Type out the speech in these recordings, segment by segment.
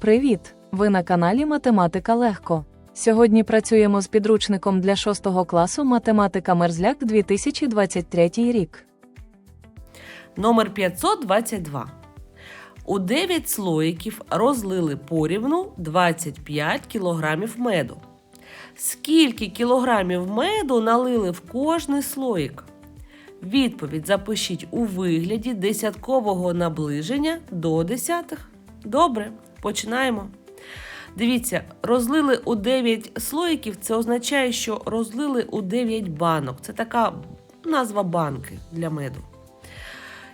Привіт! Ви на каналі Математика Легко. Сьогодні працюємо з підручником для 6 класу Математика Мерзляк 2023 рік. Номер 522. У 9 слоїків розлили порівну 25 кілограмів меду. Скільки кілограмів меду налили в кожний слоїк? Відповідь запишіть у вигляді десяткового наближення до десятих. Добре, починаємо. Дивіться, розлили у 9 слоїків, це означає, що розлили у 9 банок. Це така назва банки для меду.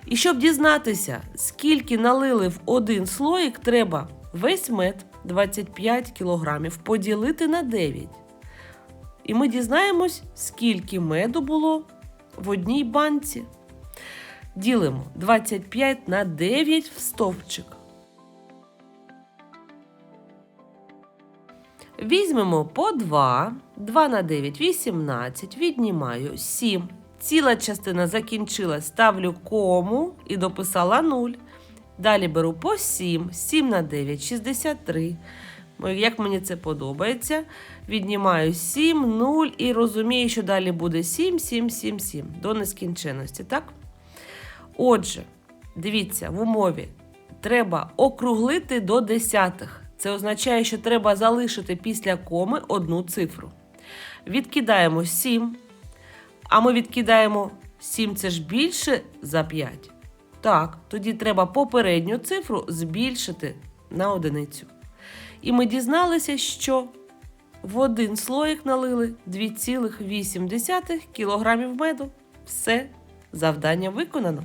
І щоб дізнатися, скільки налили в один слоїк, треба весь мед 25 кг поділити на 9. І ми дізнаємось, скільки меду було в одній банці. Ділимо 25 на 9 в стовпчик. Візьмемо по 2, 2 на 9 – 18, віднімаю 7. Ціла частина закінчилась, ставлю кому і дописала 0. Далі беру по 7, 7 на 9 – 63. Як мені це подобається. Віднімаю 7, 0 і розумію, що далі буде 7, 7, 7, 7 до нескінченності, так? Отже, дивіться, в умові треба округлити до десятих. Це означає, що треба залишити після коми одну цифру. Відкидаємо 7, а ми відкидаємо 7 це ж більше за 5. Так, тоді треба попередню цифру збільшити на одиницю. І ми дізналися, що в один слоїк налили 2,8 кг меду. Все, завдання виконано.